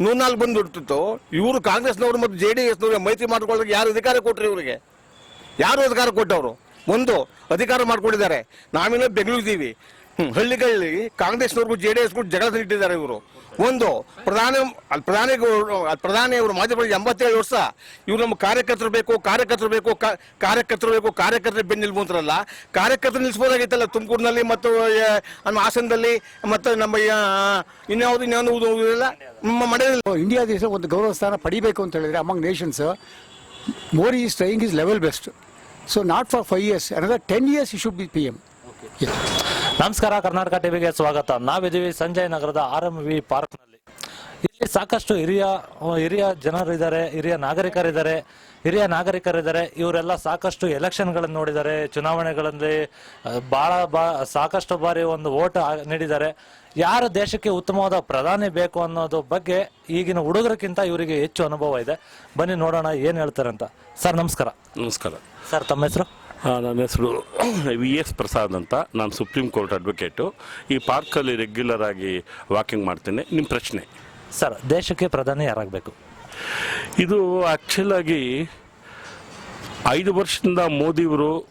ನೂರ್ನಾಲ್ಕು ಬಂದು ಬಿಡ್ತಿತ್ತು ಇವರು ಕಾಂಗ್ರೆಸ್ನವರು ಮತ್ತು ಜೆ ಡಿ ಎಸ್ನವ್ರಿಗೆ ಮೈತ್ರಿ ಮಾಡ್ಕೊಳ್ಳೋಕೆ ಯಾರು ಅಧಿಕಾರ ಕೊಟ್ಟರು ಇವರಿಗೆ? ಯಾರು ಅಧಿಕಾರ ಕೊಟ್ಟವರು? ಒಂದು ಅಧಿಕಾರ ಮಾಡ್ಕೊಂಡಿದ್ದಾರೆ. ನಾವಿನ್ನೂ ಬೆಂಗಳೂರಿದ್ದೀವಿ. ಹ್ಮ್, ಹಳ್ಳಿಗಳಲ್ಲಿ ಕಾಂಗ್ರೆಸ್ನವ್ರಿಗೂ ಜೆ ಡಿ ಎಸ್ಗೂ ಜಗಳ ಇಟ್ಟಿದ್ದಾರೆ ಇವರು. ಒಂದು ಪ್ರಧಾನ ಅಲ್ಲಿ ಪ್ರಧಾನಿ ಪ್ರಧಾನಿ ಅವರು ಮಾಜಿ ಪ್ರಧಾನಿ ಎಂಬತ್ತೇಳು ವರ್ಷ. ಇವ್ರು ನಮ್ಮ ಕಾರ್ಯಕರ್ತರು ಬೇಕು ಕಾರ್ಯಕರ್ತರು ಬೇಕು ಕಾ- ಕಾರ್ಯಕರ್ತರು ಬೇಕು ಕಾರ್ಯಕರ್ತರು ಬೆನ್ನು ನಿಲ್ಬಂತಾರಲ್ಲ ಕಾರ್ಯಕರ್ತರು ನಿಲ್ಸ್ಬೋದಾಗಿತ್ತಲ್ಲ ತುಮಕೂರಿನಲ್ಲಿ ಮತ್ತು ನಮ್ಮ ಹಾಸನದಲ್ಲಿ ಮತ್ತು ನಮ್ಮ ಇನ್ಯಾವುದು ಇನ್ಯಾವುದು ಇಲ್ಲ? ನಮ್ಮ ಮನೆಯಲ್ಲಿ. ಇಂಡಿಯಾ ದೇಶ ಒಂದು ಗೌರವ ಸ್ಥಾನ ಪಡಿಬೇಕು ಅಂತ ಹೇಳಿದ್ರೆ among nations Modi is trying is level best so not for five years another ten years you should be P M ನಮಸ್ಕಾರ ಕರ್ನಾಟಕ ಟಿವಿಗೆ ಸ್ವಾಗತ. ನಾವಿದ್ದೀವಿ ಸಂಜಯ್ ನಗರದ ಆರ್ ಎಂ ವಿ ಪಾರ್ಕ್ನಲ್ಲಿ. ಇಲ್ಲಿ ಸಾಕಷ್ಟು ಹಿರಿಯ ಹಿರಿಯ ಜನರಿದ್ದಾರೆ ಹಿರಿಯ ನಾಗರಿಕರಿದ್ದಾರೆ. ಹಿರಿಯ ನಾಗರಿಕರಿದ್ದಾರೆ. ಇವರೆಲ್ಲ ಸಾಕಷ್ಟು ಎಲೆಕ್ಷನ್ಗಳನ್ನು ನೋಡಿದ್ದಾರೆ. ಚುನಾವಣೆಗಳಲ್ಲಿ ಭಾಳ ಬಹಳ ಬಾ ಸಾಕಷ್ಟು ಬಾರಿ ಒಂದು ವೋಟ್ ನೀಡಿದ್ದಾರೆ. ಯಾರು ದೇಶಕ್ಕೆ ಉತ್ತಮವಾದ ಪ್ರಧಾನಿ ಬೇಕು ಅನ್ನೋದು ಬಗ್ಗೆ ಈಗಿನ ಹುಡುಗರಕ್ಕಿಂತ ಇವರಿಗೆ ಹೆಚ್ಚು ಅನುಭವ ಇದೆ. ಬನ್ನಿ ನೋಡೋಣ ಏನು ಹೇಳ್ತಾರೆ ಅಂತ ಸರ್ ನಮಸ್ಕಾರ. ನಮಸ್ಕಾರ. ಸರ್ ತಮ್ಮ ಹೆಸರು? ನನ್ನ ಹೆಸರು ವಿ ಎಸ್ ಪ್ರಸಾದ್ ಅಂತ. ನಾನು ಸುಪ್ರೀಂ ಕೋರ್ಟ್ ಅಡ್ವೊಕೇಟು. ಈ ಪಾರ್ಕಲ್ಲಿ ರೆಗ್ಯುಲರ್ ಆಗಿ ವಾಕಿಂಗ್ ಮಾಡ್ತೇನೆ. ನಿಮ್ಮ ಪ್ರಶ್ನೆ? ಸರ್ ದೇಶಕ್ಕೆ ಪ್ರಧಾನಿ ಯಾರಾಗಬೇಕು? ಇದು ಆ್ಯಕ್ಚುಲಾಗಿ ಐದು ವರ್ಷದಿಂದ ಮೋದಿಯವರು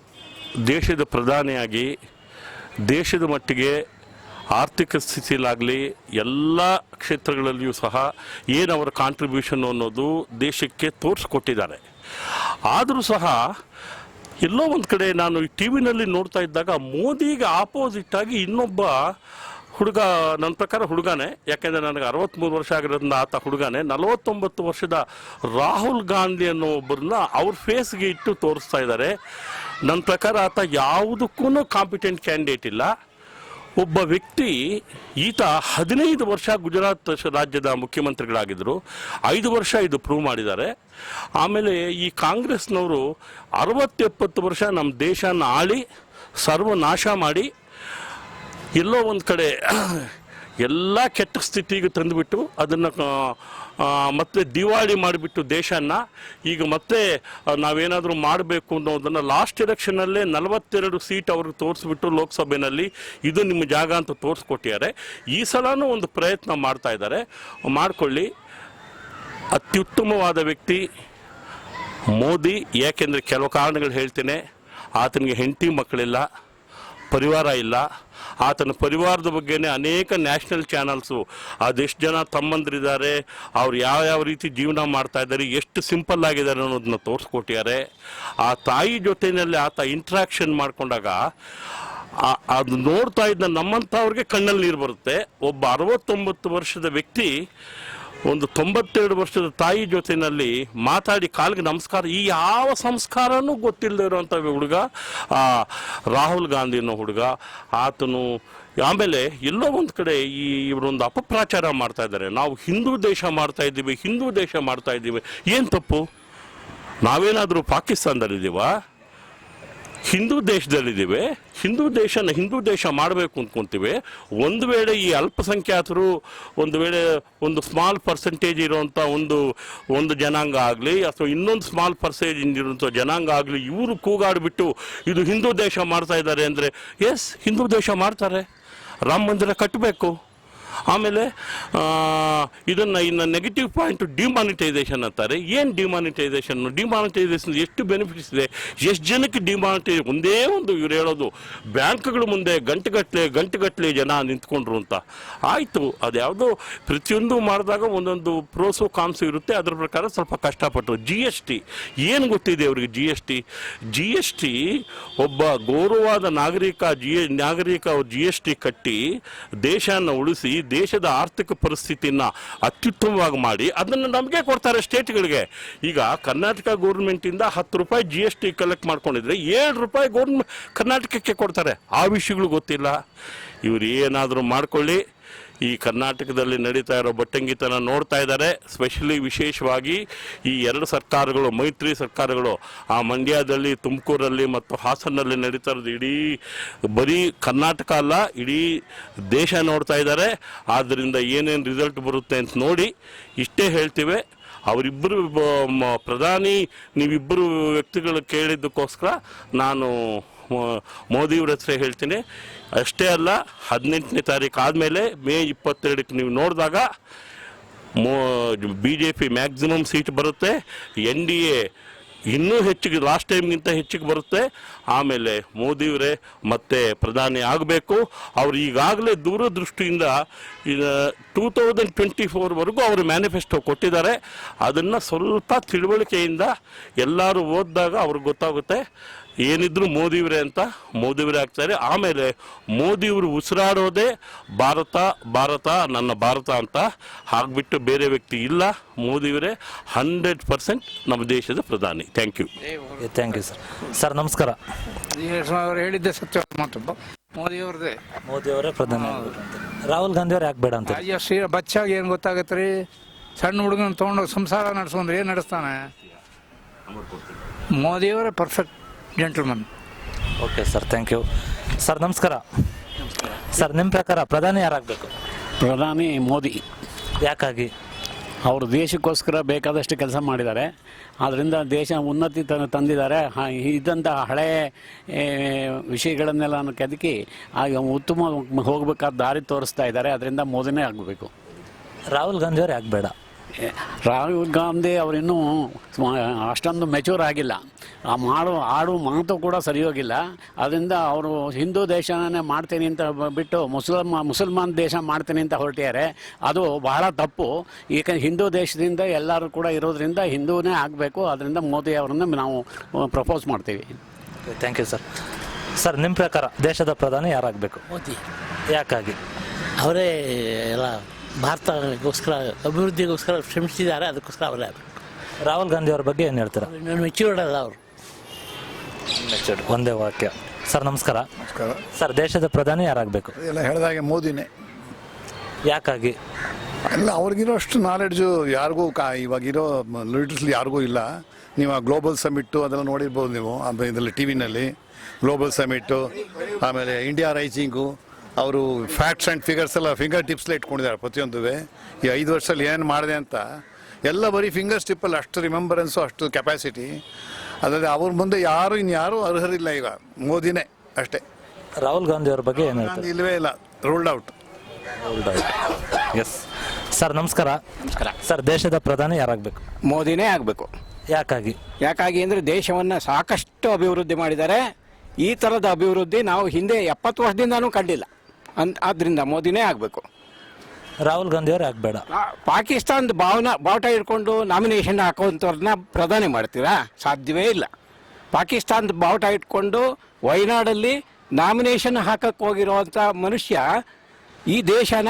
ದೇಶದ ಪ್ರಧಾನಿಯಾಗಿ ದೇಶದ ಮಟ್ಟಿಗೆ ಆರ್ಥಿಕ ಸ್ಥಿತಿಲಾಗಲಿ ಎಲ್ಲ ಕ್ಷೇತ್ರಗಳಲ್ಲಿಯೂ ಸಹ ಏನು ಅವರ ಕಾಂಟ್ರಿಬ್ಯೂಷನ್ ಅನ್ನೋದು ದೇಶಕ್ಕೆ ತೋರಿಸ್ಕೊಟ್ಟಿದ್ದಾರೆ. ಆದರೂ ಸಹ ಎಲ್ಲೋ ಒಂದು ಕಡೆ ನಾನು ಟಿ ವಿನಲ್ಲಿ ನೋಡ್ತಾ ಇದ್ದಾಗ ಮೋದಿಗೆ ಆಪೋಸಿಟ್ ಆಗಿ ಇನ್ನೊಬ್ಬ ಹುಡುಗ, ನನ್ನ ಪ್ರಕಾರ ಹುಡುಗನೇ, ಯಾಕೆಂದರೆ ನನಗೆ ಅರವತ್ತ್ಮೂರು ವರ್ಷ ಆಗಿರೋದ್ರಿಂದ ಆತ ಹುಡುಗನೇ, ನಲವತ್ತೊಂಬತ್ತು ವರ್ಷದ ರಾಹುಲ್ ಗಾಂಧಿ ಅನ್ನೋ ಒಬ್ಬರನ್ನ ಅವ್ರ ಫೇಸ್ಗೆ ಇಟ್ಟು ತೋರಿಸ್ತಾ ಇದ್ದಾರೆ. ನನ್ನ ಪ್ರಕಾರ ಆತ ಯಾವುದಕ್ಕೂ ಕಾಂಪಿಟೆಂಟ್ ಕ್ಯಾಂಡಿಡೇಟ್ ಇಲ್ಲ. ಒಬ್ಬ ವ್ಯಕ್ತಿ ಈತ ಹದಿನೈದು ವರ್ಷ ಗುಜರಾತ್ ರಾಜ್ಯದ ಮುಖ್ಯಮಂತ್ರಿಗಳಾಗಿದ್ದರು. ಐದು ವರ್ಷ ಇದು ಪ್ರೂವ್ ಮಾಡಿದ್ದಾರೆ. ಆಮೇಲೆ ಈ ಕಾಂಗ್ರೆಸ್ನವರು ಅರವತ್ತೆಪ್ಪತ್ತು ವರ್ಷ ನಮ್ಮ ದೇಶನ ಆಳಿ, ಸರ್ವನಾಶ ಮಾಡಿ, ಎಲ್ಲೋ ಒಂದು ಕಡೆ ಎಲ್ಲ ಕೆಟ್ಟ ಸ್ಥಿತಿಗೆ ತಂದುಬಿಟ್ಟು ಅದನ್ನು ಮತ್ತೆ ದಿವಾಳಿ ಮಾಡಿಬಿಟ್ಟು ದೇಶನ ಈಗ ಮತ್ತೆ ನಾವೇನಾದರೂ ಮಾಡಬೇಕು ಅನ್ನೋದನ್ನು ಲಾಸ್ಟ್ ಎಲೆಕ್ಷನ್ನಲ್ಲೇ ನಲವತ್ತೆರಡು ಸೀಟ್ ಅವ್ರಿಗೆ ತೋರಿಸ್ಬಿಟ್ಟು ಲೋಕಸಭೆಯಲ್ಲಿ ಇದು ನಿಮ್ಮ ಜಾಗ ಅಂತ ತೋರಿಸ್ಕೊಟ್ಟಿದ್ದಾರೆ. ಈ ಸಲನೂ ಒಂದು ಪ್ರಯತ್ನ ಮಾಡ್ತಾ ಇದ್ದಾರೆ. ಮಾಡಿಕೊಳ್ಳಿ. ಅತ್ಯುತ್ತಮವಾದ ವ್ಯಕ್ತಿ ಮೋದಿ, ಯಾಕೆಂದರೆ ಕೆಲವು ಕಾರಣಗಳು ಹೇಳ್ತೇನೆ. ಆತನಿಗೆ ಹೆಂಡತಿ ಮಕ್ಕಳಿಲ್ಲ, ಪರಿವಾರ ಇಲ್ಲ. ಆತನ ಪರಿವಾರದ ಬಗ್ಗೆನೇ ಅನೇಕ ನ್ಯಾಷನಲ್ ಚಾನಲ್ಸು. ಅದೆಷ್ಟು ಜನ ತಮ್ಮಂದ್ರಿದ್ದಾರೆ, ಅವ್ರು ಯಾವ ಯಾವ ರೀತಿ ಜೀವನ ಮಾಡ್ತಾ ಇದ್ದಾರೆ, ಎಷ್ಟು ಸಿಂಪಲ್ ಆಗಿದ್ದಾರೆ ಅನ್ನೋದನ್ನ ತೋರಿಸ್ಕೊಟ್ಟಿದ್ದಾರೆ. ಆ ತಾಯಿ ಜೊತೆಯಲ್ಲಿ ಆತ ಇಂಟ್ರಾಕ್ಷನ್ ಮಾಡ್ಕೊಂಡಾಗ ಅದು ನೋಡ್ತಾ ಇದ್ದ ನಮ್ಮಂಥವ್ರಿಗೆ ಕಣ್ಣಲ್ಲಿ ನೀರು ಬರುತ್ತೆ. ಒಬ್ಬ ಅರವತ್ತೊಂಬತ್ತು ವರ್ಷದ ವ್ಯಕ್ತಿ ಒಂದು ತೊಂಬತ್ತೆರಡು ವರ್ಷದ ತಾಯಿ ಜೊತೆಯಲ್ಲಿ ಮಾತಾಡಿ ಕಾಲಿಗೆ ನಮಸ್ಕಾರ. ಈ ಯಾವ ಸಂಸ್ಕಾರನೂ ಗೊತ್ತಿಲ್ಲದೆ ಇರುವಂಥ ಹುಡುಗ ರಾಹುಲ್ ಗಾಂಧಿ ಅನ್ನೋ ಹುಡುಗ. ಆತನು ಆಮೇಲೆ ಎಲ್ಲೋ ಒಂದು ಕಡೆ ಈ ಇವರೊಂದು ಅಪಪ್ರಾಚಾರ ಮಾಡ್ತಾ ಇದ್ದಾರೆ. ನಾವು ಹಿಂದೂ ದೇಶ ಮಾಡ್ತಾ ಇದ್ದೀವಿ, ಹಿಂದೂ ದೇಶ ಮಾಡ್ತಾ ಇದ್ದೀವಿ. ಏನು ತಪ್ಪು? ನಾವೇನಾದರೂ ಪಾಕಿಸ್ತಾನದಲ್ಲಿದ್ದೀವಾ? ಹಿಂದೂ ದೇಶದಲ್ಲಿದ್ದೀವಿ, ಹಿಂದೂ ದೇಶನ ಹಿಂದೂ ದೇಶ ಮಾಡಬೇಕು ಅಂದ್ಕೊಂತೀವಿ ಒಂದು ವೇಳೆ ಈ ಅಲ್ಪಸಂಖ್ಯಾತರು ಒಂದು ವೇಳೆ ಒಂದು ಸ್ಮಾಲ್ ಪರ್ಸೆಂಟೇಜ್ ಇರುವಂಥ ಒಂದು ಒಂದು ಜನಾಂಗ ಆಗಲಿ, ಅಥವಾ ಇನ್ನೊಂದು ಸ್ಮಾಲ್ ಪರ್ಸೆಂಟೇಜ್ ಇರುವಂಥ ಜನಾಂಗ ಆಗಲಿ, ಇವರು ಕೂಗಾಡಿಬಿಟ್ಟು ಇದು ಹಿಂದೂ ದೇಶ ಮಾಡ್ತಾ ಇದ್ದಾರೆ ಅಂದರೆ ಎಸ್ ಹಿಂದೂ ದೇಶ ಮಾಡ್ತಾರೆ. ರಾಮ ಮಂದಿರ ಕಟ್ಟಬೇಕು ಆಮೇಲೆ ಇದನ್ನು ಇನ್ನು ನೆಗೆಟಿವ್ ಪಾಯಿಂಟ್ ಡಿಮಾನಿಟೈಸೇಷನ್ ಅಂತಾರೆ. ಏನು ಡಿಮಾನಿಟೈಸೇಷನ್ ಡಿಮಾನಿಟೈಸೇಷನ್ ಎಷ್ಟು ಬೆನಿಫಿಟ್ಸ್ ಇದೆ? ಎಷ್ಟು ಜನಕ್ಕೆ ಡಿಮಾನಿಟೈಸ್ ಒಂದೇ ಒಂದು ಇವ್ರು ಹೇಳೋದು, ಬ್ಯಾಂಕ್ಗಳ ಮುಂದೆ ಗಂಟೆಗಟ್ಟಲೆ ಗಂಟೆಗಟ್ಟಲೆ ಜನ ನಿಂತ್ಕೊಂಡ್ರು ಅಂತ. ಆಯಿತು ಅದ್ಯಾವುದೋ ಪ್ರತಿಯೊಂದು ಮಾಡಿದಾಗ ಒಂದೊಂದು ಪ್ರೋಸು ಕಾಮ್ಸು ಇರುತ್ತೆ. ಅದ್ರ ಪ್ರಕಾರ ಸ್ವಲ್ಪ ಕಷ್ಟಪಟ್ಟರು ಜಿ ಎಸ್ ಟಿ ಏನು ಗೊತ್ತಿದೆ ಅವರಿಗೆ G S T G S T ಒಬ್ಬ ಗೌರವಾದ ನಾಗರಿಕ ಜಿ ನಾಗರಿಕ ಜಿ ಎಸ್ ಟಿ ಕಟ್ಟಿ ದೇಶನ ಉಳಿಸಿ ದೇಶದ ಆರ್ಥಿಕ ಪರಿಸ್ಥಿತಿಯನ್ನು ಅತ್ಯುತ್ತಮವಾಗಿ ಮಾಡಿ ಅದನ್ನು ನಮಗೆ ಕೊಡ್ತಾರೆ ಸ್ಟೇಟ್ಗಳಿಗೆ. ಈಗ ಕರ್ನಾಟಕ ಗೌರ್ಮೆಂಟಿಂದ ಹತ್ತು ರೂಪಾಯಿ ಜಿ ಎಸ್ ಟಿ ಕಲೆಕ್ಟ್ ಮಾಡ್ಕೊಂಡಿದ್ರೆ ಏಳು ರೂಪಾಯಿ ಗೌರ್ಮೆಂಟ್ ಕರ್ನಾಟಕಕ್ಕೆ ಕೊಡ್ತಾರೆ. ಆ ವಿಷಯಗಳು ಗೊತ್ತಿಲ್ಲ. ಇವ್ರು ಏನಾದರೂ ಮಾಡ್ಕೊಳ್ಳಿ. ಈ ಕರ್ನಾಟಕದಲ್ಲಿ ನಡೀತಾ ಇರೋ ಬಟ್ಟಂಗಿತನ ನೋಡ್ತಾ ಇದ್ದಾರೆ. ಸ್ಪೆಷಲಿ ವಿಶೇಷವಾಗಿ ಈ ಎರಡು ಸರ್ಕಾರಗಳು, ಮೈತ್ರಿ ಸರ್ಕಾರಗಳು, ಆ ಮಂಡ್ಯದಲ್ಲಿ, ತುಮಕೂರಲ್ಲಿ ಮತ್ತು ಹಾಸನಲ್ಲಿ ನಡೀತಾ ಇರೋದು ಇಡೀ ಬರೀ ಕರ್ನಾಟಕ ಅಲ್ಲ, ಇಡೀ ದೇಶ ನೋಡ್ತಾ ಇದ್ದಾರೆ. ಆದ್ದರಿಂದ ಏನೇನು ರಿಸಲ್ಟ್ ಬರುತ್ತೆ ಅಂತ ನೋಡಿ ಇಷ್ಟೇ ಹೇಳ್ತೀವಿ. ಅವರಿಬ್ಬರು ಪ್ರಧಾನಿ, ನೀವಿಬ್ಬರು ವ್ಯಕ್ತಿಗಳು ಕೇಳಿದ್ದಕ್ಕೋಸ್ಕರ ನಾನು ಮೋದಿಯವ್ರ ಹತ್ರ ಹೇಳ್ತೀನಿ. ಅಷ್ಟೇ ಅಲ್ಲ, ಹದಿನೆಂಟನೇ ತಾರೀಕು ಆದಮೇಲೆ ಮೇ ಇಪ್ಪತ್ತೆರಡಕ್ಕೆ ನೀವು ನೋಡಿದಾಗ ಮೋ B J P maximum seat ಬರುತ್ತೆ. ಎನ್ ಡಿ ಎ ಇನ್ನೂ ಹೆಚ್ಚಿಗೆ, ಲಾಸ್ಟ್ ಟೈಮ್ಗಿಂತ ಹೆಚ್ಚಿಗೆ ಬರುತ್ತೆ. ಆಮೇಲೆ ಮೋದಿಯವರೇ ಮತ್ತೆ ಪ್ರಧಾನಿ ಆಗಬೇಕು. ಅವರು ಈಗಾಗಲೇ ದೂರದೃಷ್ಟಿಯಿಂದ ಟೂ ತೌಸಂಡ್ ಟ್ವೆಂಟಿ ಫೋರ್ವರೆಗೂ ಅವರು ಮ್ಯಾನಿಫೆಸ್ಟೋ ಕೊಟ್ಟಿದ್ದಾರೆ. ಅದನ್ನು ಸ್ವಲ್ಪ ತಿಳುವಳಿಕೆಯಿಂದ ಎಲ್ಲರೂ ಓದಿದಾಗ ಅವ್ರಿಗೆ ಗೊತ್ತಾಗುತ್ತೆ. ಏನಿದ್ರು ಮೋದಿಯವರೇ ಅಂತ ಮೋದಿಯವರೇ ಆಗ್ತಾರೆ. ಆಮೇಲೆ ಮೋದಿಯವರು ಉಸಿರಾಡೋದೇ ಭಾರತ ಭಾರತ ನನ್ನ ಭಾರತ ಅಂತ ಹಾಗ್ಬಿಟ್ಟು ಬೇರೆ ವ್ಯಕ್ತಿ ಇಲ್ಲ. ಮೋದಿಯವರೇ ಹಂಡ್ರೆಡ್ ಪರ್ಸೆಂಟ್ ನಮ್ಮ ದೇಶದ ಪ್ರಧಾನಿ. Thank you. Thank you sir. Sir ನಮಸ್ಕಾರ. ಅವ್ರು ಹೇಳಿದ್ದೆ ಸತ್ಯ ಮಾತು. ಮೋದಿ ಮೋದಿಯವರೇ ಮೋದಿ ಅವರೇ ಪ್ರಧಾನಿ ಅಂತ. ರಾಹುಲ್ ಗಾಂಧಿ ಅವ್ರು ಯಾಕೆ ಬೇಡ ಅಂತ ಅಯ್ಯೋ ಶ್ರೀ ಬಚ್ಚಾಗ ಏನು ಗೊತ್ತಾಗತ್ತೆ ರೀ ಸಣ್ಣ ಹುಡುಗನ ತೊಗೊಂಡೋಗಿ ಸಂಸಾರ ನಡೆಸ್ಕೊಂಡ್ರೆ ಏನು ನಡೆಸ್ತಾನೆ? ಮೋದಿಯವರೇ perfect gentleman okay sir thank you sir ನಮಸ್ಕಾರ ಸರ್ ನಿಮ್ಮ ಪ್ರಕಾರ ಪ್ರಧಾನಿ ಯಾರಾಗಬೇಕು? ಪ್ರಧಾನಿ ಮೋದಿ. ಯಾಕಾಗಿ? ಅವರು ದೇಶಕ್ಕೋಸ್ಕರ ಬೇಕಾದಷ್ಟು ಕೆಲಸ ಮಾಡಿದ್ದಾರೆ. ಆದ್ದರಿಂದ ದೇಶ ಉನ್ನತಿ ತ- ತಂದಿದ್ದಾರೆ. ಹ- ಇದ್ದಂಥ ಹಳೆ ಏ, ವಿಷಯಗಳನ್ನೆಲ್ಲ ಕೆದಕಿ ಆಗ ಉತ್ತಮ ಹೋಗಬೇಕಾದ ದಾರಿ ತೋರಿಸ್ತಾ ಇದ್ದಾರೆ. ಅದರಿಂದ ಮೋದಿನೇ ಆಗಬೇಕು. ರಾಹುಲ್ ಗಾಂಧಿ ಆಗಬೇಡ. ಯಾಕೆ ಬೇಡ ರಾಹುಲ್ ಗಾಂಧಿ ಅವರಿನ್ನೂ ಅಷ್ಟೊಂದು ಮೆಚೂರ್ ಆಗಿಲ್ಲ. ಆ ಮಾಡು ಆಡು ಮಾತು ಕೂಡ ಸರಿ ಹೋಗಿಲ್ಲ ಅದರಿಂದ ಅವರು ಹಿಂದೂ ದೇಶನೇ ಮಾಡ್ತೀನಿ ಅಂತ ಬಿಟ್ಟು ಮುಸಲ್ಮಾ ಮುಸಲ್ಮಾನ್ ದೇಶ ಮಾಡ್ತೀನಿ ಅಂತ ಹೊರಟಿದ್ದಾರೆ. ಅದು ಬಹಳ ತಪ್ಪು. ಈಗ ಹಿಂದೂ ದೇಶದಿಂದ ಎಲ್ಲರೂ ಕೂಡ ಇರೋದರಿಂದ ಹಿಂದೂನೇ ಆಗಬೇಕು. ಅದರಿಂದ ಮೋದಿ ಅವರನ್ನು ನಾವು ಪ್ರಪೋಸ್ ಮಾಡ್ತೀವಿ. ಥ್ಯಾಂಕ್ ಯು ಸರ್ ಸರ್ ನಿಮ್ಮ ಪ್ರಕಾರ ದೇಶದ ಪ್ರಧಾನಿ ಯಾರಾಗಬೇಕು? ಮೋದಿ. ಯಾಕಾಗಿ? ಅವರೇ ಎಲ್ಲ ಭಾರತಗೋಸ್ಕರ ಅಭಿವೃದ್ಧಿಗೋಸ್ಕರ ಶ್ರಮಿಸಿದ್ದಾರೆ ಅದಕ್ಕೋಸ್ಕರ ಅವರೇ ರಾಹುಲ್ ಗಾಂಧಿ ಅವ್ರ ಬಗ್ಗೆ ಏನು ಹೇಳ್ತಾರೆ? ನಾನು ಮೆಚ್ಯೂರ್ಡ್ ಅಲ್ಲ ಅವರು. ಒಂದೇ ವಾಕ್ಯ. ಸರ್ ನಮಸ್ಕಾರ. ಸರ್ ದೇಶದ ಪ್ರಧಾನಿ ಯಾರಾಗಬೇಕು? ಎಲ್ಲ ಹೇಳಿದಾಗೆ ಮೋದಿನೇ. ಯಾಕಾಗಿ? ಎಲ್ಲ ಅವ್ರಿಗಿರೋ ಅಷ್ಟು ನಾಲೆಡ್ಜು ಯಾರಿಗೂ ಕಾ ಇವಾಗಿರೋ ಲೀಡರ್ಸ್ ಯಾರಿಗೂ ಇಲ್ಲ. ನೀವು ಆ ಗ್ಲೋಬಲ್ ಸಮಿಟ್ಟು ಅದೆಲ್ಲ ನೋಡಿರ್ಬೋದು ನೀವು ಆಮೇಲೆ ಇದರಲ್ಲಿ ಟಿ ವಿನಲ್ಲಿ ಗ್ಲೋಬಲ್ ಸಮಿಟ್ಟು ಆಮೇಲೆ ಇಂಡಿಯಾ ರೈಸಿಂಗು ಅವರು ಫ್ಯಾಕ್ಟ್ಸ್ ಆ್ಯಂಡ್ ಫಿಗರ್ಸ್ ಎಲ್ಲ ಫಿಂಗರ್ ಟಿಪ್ಸ್ಲೇ ಇಟ್ಕೊಂಡಿದ್ದಾರೆ ಪ್ರತಿಯೊಂದು ಈ ಐದು ವರ್ಷದಲ್ಲಿ ಏನು ಮಾಡಿದೆ ಅಂತ ಎಲ್ಲ ಬರೀ ಫಿಂಗರ್ ಟಿಪ್ಪಲ್ಲಿ ಅಷ್ಟು ರಿಮೆಂಬರೆನ್ಸು ಅಷ್ಟು ಕೆಪಾಸಿಟಿ ಅದರಲ್ಲಿ ಅವ್ರ ಮುಂದೆ ಯಾರು ಇನ್ಯಾರೂ ಅರ್ಹರಿಲ್ಲ ಈಗ ಮೋದಿನೇ ಅಷ್ಟೇ. ರಾಹುಲ್ ಗಾಂಧಿ ಅವ್ರ ಬಗ್ಗೆ ಏನು ಹೇಳ್ತೀರಾ? ಇಲ್ಲವೇ ಇಲ್ಲ ರೂಲ್ಡ್ ಔಟ್ ಎಸ್ ಸರ್ ನಮಸ್ಕಾರ. ನಮಸ್ಕಾರ. ಸರ್ ದೇಶದ ಪ್ರಧಾನಿ ಯಾರಾಗಬೇಕು? ಮೋದಿನೇ ಆಗಬೇಕು. ಯಾಕಾಗಿ? ಯಾಕಾಗಿ ಅಂದರೆ ದೇಶವನ್ನು ಸಾಕಷ್ಟು ಅಭಿವೃದ್ಧಿ ಮಾಡಿದ್ದಾರೆ. ಈ ಥರದ ಅಭಿವೃದ್ಧಿ ನಾವು ಹಿಂದೆ ಎಪ್ಪತ್ತು ವರ್ಷದಿಂದನೂ ಕಂಡಿಲ್ಲ. ಅಂತ ಆದ್ದರಿಂದ ಮೋದಿನೇ ಆಗಬೇಕು. ರಾಹುಲ್ ಗಾಂಧಿ ಅವ್ರು ಆಗಬೇಡ. ಪಾಕಿಸ್ತಾನದ ಭಾವನ ಬಾವುಟ ಇಟ್ಕೊಂಡು ನಾಮಿನೇಷನ್ ಹಾಕೋಂಥವ್ರನ್ನ ಪ್ರಧಾನಿ ಮಾಡ್ತೀರಾ? ಸಾಧ್ಯವೇ ಇಲ್ಲ. ಪಾಕಿಸ್ತಾನದ ಬಾವುಟ ಇಟ್ಕೊಂಡು ವಯನಾಡಲ್ಲಿ ನಾಮಿನೇಷನ್ ಹಾಕಕ್ಕೆ ಹೋಗಿರೋವಂಥ ಮನುಷ್ಯ ಈ ದೇಶನ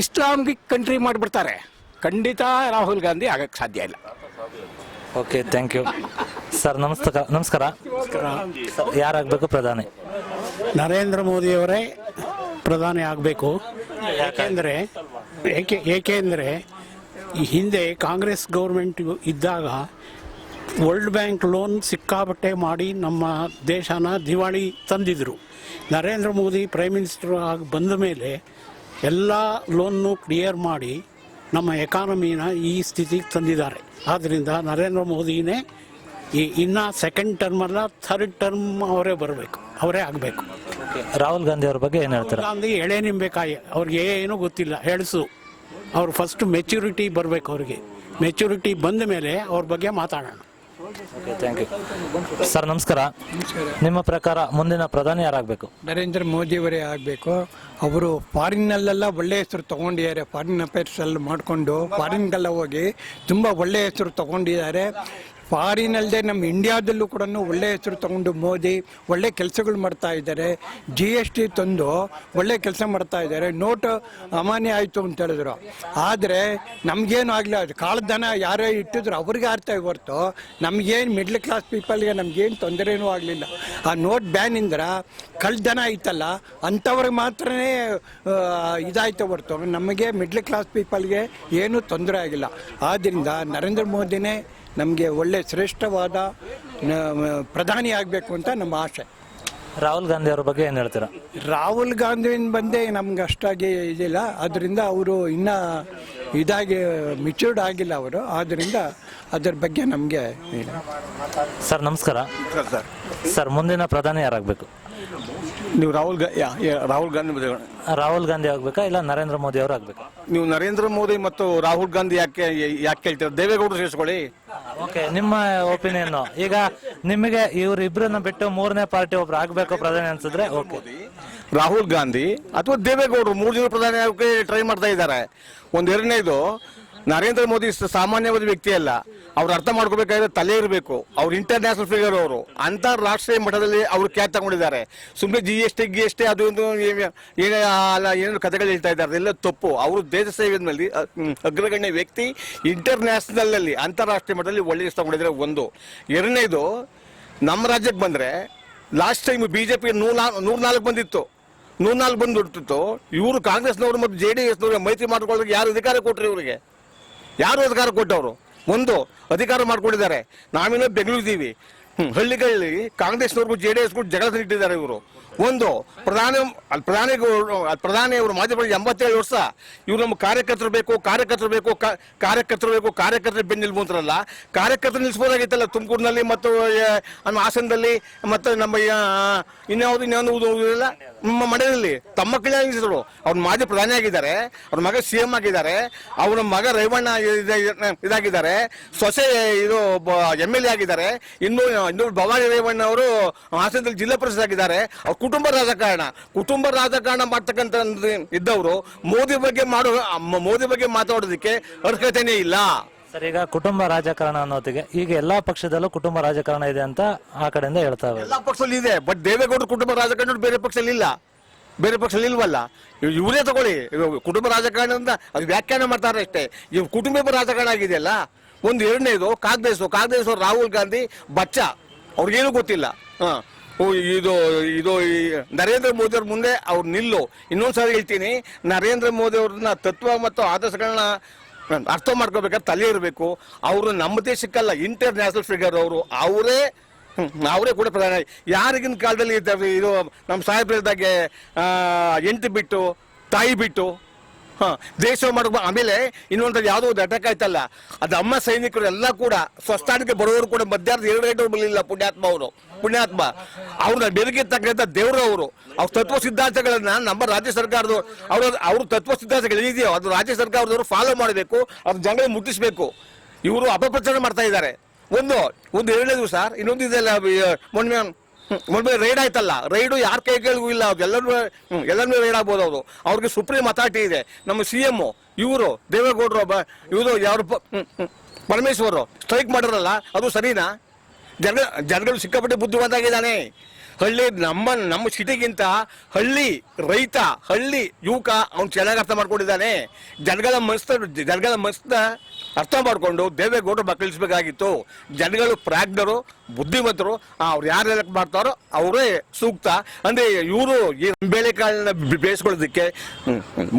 ಇಸ್ಲಾಮಿಕ್ ಕಂಟ್ರಿ ಮಾಡಿಬಿಡ್ತಾರೆ. ಖಂಡಿತ ರಾಹುಲ್ ಗಾಂಧಿ ಆಗಕ್ಕೆ ಸಾಧ್ಯ ಇಲ್ಲ. ಓಕೆ ಥ್ಯಾಂಕ್ ಯು ಸರ್ ನಮಸ್ಕಾರ ನಮಸ್ಕಾರ. ಯಾರಾಗಬೇಕು ಪ್ರಧಾನಿ? ನರೇಂದ್ರ ಮೋದಿಯವರೇ ಪ್ರಧಾನಿ ಆಗಬೇಕು. ಯಾಕೆಂದರೆ ಏಕೆ, ಏಕೆಂದರೆ ಹಿಂದೆ ಕಾಂಗ್ರೆಸ್ ಗೌರ್ಮೆಂಟ್ ಇದ್ದಾಗ ವರ್ಲ್ಡ್ ಬ್ಯಾಂಕ್ ಲೋನ್ ಸಿಕ್ಕಾಪಟ್ಟೆ ಮಾಡಿ ನಮ್ಮ ದೇಶನ ದಿವಾಳಿ ತಂದಿದ್ರು. ನರೇಂದ್ರ ಮೋದಿ ಪ್ರೈಮ್ ಮಿನಿಸ್ಟರ್ ಆಗಿ ಬಂದ ಮೇಲೆ ಎಲ್ಲ ಲೋನ್ನು ಕ್ಲಿಯರ್ ಮಾಡಿ ನಮ್ಮ ಎಕಾನಮಿನ ಈ ಸ್ಥಿತಿಗೆ ತಂದಿದ್ದಾರೆ. ಆದ್ದರಿಂದ ನರೇಂದ್ರ ಮೋದಿನೇ ಈ ಇನ್ನೂ ಸೆಕೆಂಡ್ ಟರ್ಮಲ್ಲ ಥರ್ಡ್ ಟರ್ಮ್ ಅವರೇ ಬರಬೇಕು, ಅವರೇ ಆಗಬೇಕು. ರಾಹುಲ್ ಗಾಂಧಿ ಅವ್ರ ಬಗ್ಗೆ ಏನು ಹೇಳ್ತೀರಾ? ಗಾಂಧಿ ಎಳೆ ನಿಂಬೆಕಾಯಿ ಅವ್ರಿಗೆ ಏನೂ ಗೊತ್ತಿಲ್ಲ ಹೆಳಸು. ಅವ್ರು ಫಸ್ಟ್ ಮೆಚ್ಯೂರಿಟಿ ಬರಬೇಕು ಅವ್ರಿಗೆ. ಮೆಚ್ಯೂರಿಟಿ ಬಂದ ಮೇಲೆ ಅವ್ರ ಬಗ್ಗೆ ಮಾತಾಡೋಣ. ಓಕೆ ಥ್ಯಾಂಕ್ ಯು ಸರ್ ನಮಸ್ಕಾರ. ನಿಮ್ಮ ಪ್ರಕಾರ ಮುಂದಿನ ಪ್ರಧಾನಿ ಯಾರಾಗಬೇಕು? ನರೇಂದ್ರ ಮೋದಿಯವರೇ ಆಗಬೇಕು. ಅವರು ಫಾರಿನ್ನಲ್ಲೆಲ್ಲ ಒಳ್ಳೆ ಹೆಸರು ತಗೊಂಡಿದ್ದಾರೆ. ಫಾರಿನ್ ಅಫೇರ್ಸ್ ಎಲ್ಲ ಮಾಡಿಕೊಂಡು ಫಾರಿನ್ಗೆಲ್ಲ ಹೋಗಿ ತುಂಬ ಒಳ್ಳೆ ಹೆಸರು ತಗೊಂಡಿದ್ದಾರೆ. ಫಾರಿನ್ ಅಲ್ಲದೆ ನಮ್ಮ ಇಂಡಿಯಾದಲ್ಲೂ ಕೂಡ ಒಳ್ಳೆ ಹೆಸರು ತಗೊಂಡು ಮೋದಿ ಒಳ್ಳೆ ಕೆಲಸಗಳು ಮಾಡ್ತಾ ಇದ್ದಾರೆ. ಜಿ ಎಸ್ ಟಿ ತಂದು ಒಳ್ಳೆ ಕೆಲಸ ಮಾಡ್ತಾ ಇದ್ದಾರೆ. ನೋಟ್ ಅಮಾನ್ಯ ಆಯಿತು ಅಂತ ಹೇಳಿದ್ರು. ಆದರೆ ನಮಗೇನು ಆಗಲಿಲ್ಲ. ಅದು ಕಾಳಧನ ಯಾರೇ ಇಟ್ಟಿದ್ರು ಅವ್ರಿಗೆ ಆರ್ತಾ ಹೊರ್ತು ನಮಗೇನು ಮಿಡ್ಲ್ ಕ್ಲಾಸ್ ಪೀಪಲ್ಗೆ ನಮಗೇನು ತೊಂದರೆನೂ ಆಗಲಿಲ್ಲ. ಆ ನೋಟ್ ಬ್ಯಾನಿಂದ ಕಳ್ದನ ಐತಲ್ಲ ಅಂಥವ್ರಿಗೆ ಮಾತ್ರನೇ ಇದಾಯ್ತು ಹೊರ್ತು. ನಮಗೆ ಮಿಡ್ಲ್ ಕ್ಲಾಸ್ ಪೀಪಲ್ಗೆ ಏನೂ ತೊಂದರೆ ಆಗಿಲ್ಲ. ಆದ್ದರಿಂದ ನರೇಂದ್ರ ಮೋದಿನೇ ನಮಗೆ ಒಳ್ಳೆ ಶ್ರೇಷ್ಠವಾದ ನ- ಪ್ರಧಾನಿ ಆಗಬೇಕು ಅಂತ ನಮ್ಮ ಆಸೆ. ರಾಹುಲ್ ಗಾಂಧಿ ಅವ್ರ ಬಗ್ಗೆ ಏನು ಹೇಳ್ತೀರಾ? ರಾಹುಲ್ ಗಾಂಧಿಯಿಂದ ಬಂದೇ ನಮ್ಗೆ ಅಷ್ಟಾಗಿ ಇದಿಲ್ಲ. ಅದರಿಂದ ಅವರು ಇನ್ನ ಇದಾಗಿ ಮೆಚ್ಯೂರ್ಡ್ ಆಗಿಲ್ಲ ಅವರು. ಆದ್ದರಿಂದ ಅದ್ರ ಬಗ್ಗೆ ನಮಗೆ ಸರ್ ನಮಸ್ಕಾರ. ಸರ್ ಮುಂದಿನ ಪ್ರಧಾನಿ ಯಾರಾಗಬೇಕು? ನೀವು ರಾಹುಲ್ ಗಾ ಯಾ- ಯಾ- ರಾಹುಲ್ ಗಾಂಧಿ ರಾಹುಲ್ ಗಾಂಧಿ ಆಗ್ಬೇಕಾ ಇಲ್ಲ ನರೇಂದ್ರ ಮೋದಿ ಅವರು ಆಗ್ಬೇಕಾ? ನೀವು ನರೇಂದ್ರ ಮೋದಿ ಮತ್ತು ರಾಹುಲ್ ಗಾಂಧಿ ಯಾಕೆ ಯಾಕೆ ಕೇಳ್ತೀರ? ದೇವೇಗೌಡರು ಸೇರಿಸ್ಕೊಳ್ಳಿ. ಓಕೆ ನಿಮ್ಮ ಒಪಿನಿಯನ್ ಈಗ ನಿಮಗೆ ಇವ್ರ ಇಬ್ಬರನ್ನ ಬಿಟ್ಟು ಮೂರನೇ ಪಾರ್ಟಿ ಒಬ್ರು ಆಗ್ಬೇಕು ಪ್ರಧಾನಿ ಅನ್ಸಿದ್ರೆ ಓಕೆ. ರಾಹುಲ್ ಗಾಂಧಿ ಅಥವಾ ದೇವೇಗೌಡರು ಮೂರು ಜನ ಪ್ರಧಾನಿ ಆಗೋಕೆ ಟ್ರೈ ಮಾಡ್ತಾ ಇದ್ದಾರೆ. ಒಂದು ಎರಡನೇದು ನರೇಂದ್ರ ಮೋದಿ ಸಾಮಾನ್ಯವಾದ ವ್ಯಕ್ತಿ ಅಲ್ಲ. ಅವ್ರು ಅರ್ಥ ಮಾಡ್ಕೋಬೇಕಾದ್ರೆ ತಲೆ ಇರಬೇಕು. ಅವ್ರು ಇಂಟರ್ನ್ಯಾಷನಲ್ ಫಿಗರ್ ಅವರು. ಅಂತಾರಾಷ್ಟ್ರೀಯ ಮಟ್ಟದಲ್ಲಿ ಅವರು ಕ್ಯಾಚ್ ತಗೊಂಡಿದ್ದಾರೆ. ಸುಮ್ಮನೆ G S T G S T ಅದು ಒಂದು ಏನೇ ಅಲ್ಲ ಏನು ಕಥೆಗಳು ಹೇಳ್ತಾ ಇದ್ದಾರೆ. ಅದೆಲ್ಲ ತಪ್ಪು. ಅವರು ದೇಶ ಸೇವೆಯಲ್ಲಿ ಅಗ್ರಗಣ್ಯ ವ್ಯಕ್ತಿ ಇಂಟರ್ನ್ಯಾಷನಲ್ ಅಲ್ಲಿ, ಅಂತಾರಾಷ್ಟ್ರೀಯ ಮಟ್ಟದಲ್ಲಿ ಒಳ್ಳೆಯ ತಗೊಂಡಿದ್ದಾರೆ ಒಂದು. ಎರಡನೇದು, ನಮ್ಮ ರಾಜ್ಯಕ್ಕೆ ಬಂದರೆ ಲಾಸ್ಟ್ ಟೈಮ್ ಬಿಜೆಪಿ ನೂರ ನೂರ ನಾಲ್ಕು ಬಂದಿತ್ತು. ನೂರ್ನಾಲ್ಕು ಬಂದು ಇವರು ಕಾಂಗ್ರೆಸ್ನವರು ಮತ್ತು ಜೆ ಡಿ ಎಸ್ನವ್ರಿಗೆ ಮೈತ್ರಿ ಮಾಡ್ಕೊಳ್ಳೋದಕ್ಕೆ ಯಾರು ಅಧಿಕಾರ ಕೊಟ್ಟರು ಇವರಿಗೆ? ಯಾರು ಅಧಿಕಾರ ಕೊಟ್ಟವರು? ಒಂದು, ಅಧಿಕಾರ ಮಾಡಿಕೊಂಡಿದ್ದಾರೆ. ನಾವಿನ್ನೂ ಬೆಂಗಳೂರಿದ್ದೀವಿ. ಹಳ್ಳಿಗಳಲ್ಲಿ ಕಾಂಗ್ರೆಸ್ನವ್ರಿಗೂ ಜೆ ಡಿ ಎಸ್ಗೂ ಜಗಳ ಇಟ್ಟಿದ್ದಾರೆ ಇವರು. ಒಂದು, ಪ್ರಧಾನಿ ಅಲ್ಲಿ ಪ್ರಧಾನಿ ಅವರು ಮಾಜಿ ಪ್ರಧಾನಿ ಎಂಬತ್ತೇಳು ವರ್ಷ. ಇವ್ರು ನಮ್ಮ ಕಾರ್ಯಕರ್ತರು ಬೇಕು ಕಾರ್ಯಕರ್ತರು ಬೇಕು ಕಾರ್ಯಕರ್ತರು ಬೇಕು, ಕಾರ್ಯಕರ್ತರು ಬೆನ್ನಿಲ್ಬು ಅಂತಾರಲ್ಲ ಕಾರ್ಯಕರ್ತರು ನಿಲ್ಸ್ಬೋದಾಗಿತ್ತಲ್ಲ ತುಮಕೂರಿನಲ್ಲಿ ಮತ್ತು ನಮ್ಮ ಹಾಸನದಲ್ಲಿ, ಮತ್ತು ನಮ್ಮ ಇನ್ಯಾವುದು ಇನ್ಯಾವುದು ಇಲ್ಲ? ನಮ್ಮ ಮನೆಯಲ್ಲಿ ತಮ್ಮ ಕಲ್ಯಾಣ ನಿಲ್ಲಿಸಿದ್ರು. ಅವ್ರ ಮಾಜಿ ಪ್ರಧಾನಿ ಆಗಿದ್ದಾರೆ ಅವ್ರ ಮಗ ಸಿ ಎಂ ಆಗಿದ್ದಾರೆ ಅವ್ರ ಮಗ ರೇವಣ್ಣ ಇದ- ಇದಾಗಿದ್ದಾರೆ, ಸೊಸೆ ಇದು ಎಂ ಎಲ್ ಎ ಆಗಿದ್ದಾರೆ, ಇನ್ನು ಇನ್ನು ಭವಾನಿ ರೇವಣ್ಣ ಅವರು ಹಾಸನದಲ್ಲಿ ಜಿಲ್ಲಾ ಪರಿಷತ್ ಆಗಿದ್ದಾರೆ, ಅವ್ರ ಕುಟುಂಬ ರಾಜಕಾರಣ ಕುಟುಂಬ ರಾಜಕಾರಣ ಮಾಡ್ತಕ್ಕಂಥ ಇದ್ದವರು, ಮೋದಿ ಬಗ್ಗೆ ಮಾಡೋ, ಮೋದಿ ಬಗ್ಗೆ ಮಾತಾಡೋದಕ್ಕೆ ಅರ್ಹತೆನೇ ಇಲ್ಲ. ಸರ್, ಈಗ ಕುಟುಂಬ ರಾಜಕಾರಣ ಅನ್ನೋತಿಗೆ, ಈಗ ಎಲ್ಲಾ ಪಕ್ಷದಲ್ಲೂ ಕುಟುಂಬ ರಾಜಕಾರಣ ಇದೆ ಅಂತ ಆ ಕಡೆಯಿಂದ ಹೇಳ್ತಾ ಎಲ್ಲಾ ಪಕ್ಷದಲ್ಲಿ ಇದೆ ಬಟ್ ದೇವೇಗೌಡರು ಕುಟುಂಬ ರಾಜಕಾರಣ ಬೇರೆ ಪಕ್ಷದಲ್ಲಿ ಇಲ್ಲ. ಬೇರೆ ಪಕ್ಷದಲ್ಲಿ ಇಲ್ವಲ್ಲ? ಇವ್- ಇವರೇ ತಗೊಳ್ಳಿ. ಕುಟುಂಬ ರಾಜಕಾರಣ ಅಂತ ಅದು ವ್ಯಾಖ್ಯಾನ ಮಾಡ್ತಾರೆ ಅಷ್ಟೇ. ಇವ್ ಕುಟುಂಬ ರಾಜಕಾರಣ ಆಗಿದೆಯಲ್ಲ ಒಂದು ಎರಡನೇದು ಕಾಂಗ್ರೆಸ್ ಕಾಂಗ್ರೆಸ್ ರಾಹುಲ್ ಗಾಂಧಿ, ಬಚ್ಚ. ಅವ್ರಿಗೇನು ಗೊತ್ತಿಲ್ಲ. ಹ. ಇದು ಇದು ನರೇಂದ್ರ ಮೋದಿ ಅವ್ರ ಮುಂದೆ ಅವ್ರು ನಿಲ್ಲು. ಇನ್ನೊಂದ್ಸಲ ಹೇಳ್ತೀನಿ, ನರೇಂದ್ರ ಮೋದಿ ಅವ್ರನ್ನ ತತ್ವ ಮತ್ತು ಆದರ್ಶಗಳನ್ನ ಅರ್ಥ ಮಾಡ್ಕೋಬೇಕಾದ್ರೆ ತಲೆ ಇರಬೇಕು. ಅವರು ನಮ್ಮ ದೇಶಕ್ಕಲ್ಲ ಇಂಟರ್ ನ್ಯಾಷನಲ್ ಫಿಗರ್ ಅವರು ಅವರೇ ಅವರೇ ಕೂಡ ಪ್ರಧಾನ. ಯಾರಿಗಿನ ಕಾಲದಲ್ಲಿ ಇದು ನಮ್ಮ ಸಾಹೇಬ್ರದಾಗೆ ಎಂಟು ಬಿಟ್ಟು, ತಾಯಿ ಬಿಟ್ಟು ಹಾ ದೇಶ ಮಾಡ್ಕೊ ಆಮೇಲೆ ಇನ್ನೊಂದು ಯಾವುದೋ ಒಂದು ಅಟ್ಯಾಕ್ ಆಯ್ತಲ್ಲ, ಅದು ಅಮ್ಮ ಸೈನಿಕರು ಎಲ್ಲ ಕೂಡ ಸ್ವಸ್ಥಾನಕ್ಕೆ ಬರೋರು ಕೂಡ ಮಧ್ಯಾಹ್ನದ ಎರಡು ಗಂಟೆ ಬರಲಿಲ್ಲ ಪುಣ್ಯಾತ್ಮ ಅವರು. ಪುಣ್ಯಾತ್ಮ. ಅವ್ರನ್ನ ಬೆರಗಿರ್ತಕ್ಕಂಥ ದೇವರು ಅವರು. ಅವ್ರ ತತ್ವ ಸಿದ್ಧಾಂತಗಳನ್ನ ನಮ್ಮ ರಾಜ್ಯ ಸರ್ಕಾರದವ್ರು, ಅವ್ರ ಅವ್ರ ತತ್ವ ಸಿದ್ಧಾಂತಗಳು ಏನಿದೆಯೋ ಅದು ರಾಜ್ಯ ಸರ್ಕಾರದವರು ಫಾಲೋ ಮಾಡಬೇಕು ಅದು ಜನಗಳಿಗೆ ಮುಟ್ಟಿಸ್ಬೇಕು. ಇವರು ಅಪಪ್ರಚಾರ ಮಾಡ್ತಾ ಇದ್ದಾರೆ. ಒಂದು ಒಂದು ಎರಡನೇ ದಿವಸ, ಇನ್ನೊಂದು ಇದೆಲ್ಲ ಮೊನ್ನೆ ಮೊನ್ನೆ ರೈಡ್ ಆಯ್ತಲ್ಲ ರೈಡು ಯಾರ ಕೈಗಳಿಗೂ ಇಲ್ಲ ಎಲ್ಲರೂ ಹ್ಞೂ ಎಲ್ಲರನ್ನೂ ರೈಡ್ ಆಗ್ಬೋದು ಅವರು ಅವ್ರಿಗೆ ಸುಪ್ರೀಂ ಅಥಾರಿಟಿ ಇದೆ. ನಮ್ಮ ಸಿ ಎಂ ಇವರು, ದೇವೇಗೌಡರು ಇವರು ಯಾರು ಪರಮೇಶ್ವರು ಸ್ಟ್ರೈಕ್ ಮಾಡಿರಲ್ಲ ಅದು ಸರಿನಾ? ಜನ, ಜನಗಳು ಸಿಕ್ಕಾಪಟ್ಟೆ ಬುದ್ಧಿವಂತಾಗಿದ್ದಾನೆ. ಹಳ್ಳಿ, ನಮ್ಮ ನಮ್ಮ ಸಿಟಿಗಿಂತ ಹಳ್ಳಿ ರೈತ, ಹಳ್ಳಿ ಯುವಕ, ಅವ್ನು ಚೆನ್ನಾಗಿ ಅರ್ಥ ಮಾಡ್ಕೊಂಡಿದ್ದಾನೆ. ಜನಗಳ ಮನಸ್ಸು ಜನಗಳ ಮನಸ್ಸನ್ನ ಅರ್ಥ ಮಾಡಿಕೊಂಡು ದೇವೇಗೌಡರು ಮಕ್ಕಳಿಸಬೇಕಾಗಿತ್ತು ಜನಗಳು ಪ್ರಾಜ್ಞರು, ಬುದ್ಧಿವಂತರು ಅವ್ರು ಯಾರು ಎಲೆಕ್ಟ್ ಮಾಡ್ತಾರೋ ಅವರೇ ಸೂಕ್ತ. ಅಂದ್ರೆ ಇವರು ಈ ಬೇಳೆಕಾಳನ್ನ ಬೇಯಿಸ್ಕೊಳ್ಳೋದಕ್ಕೆ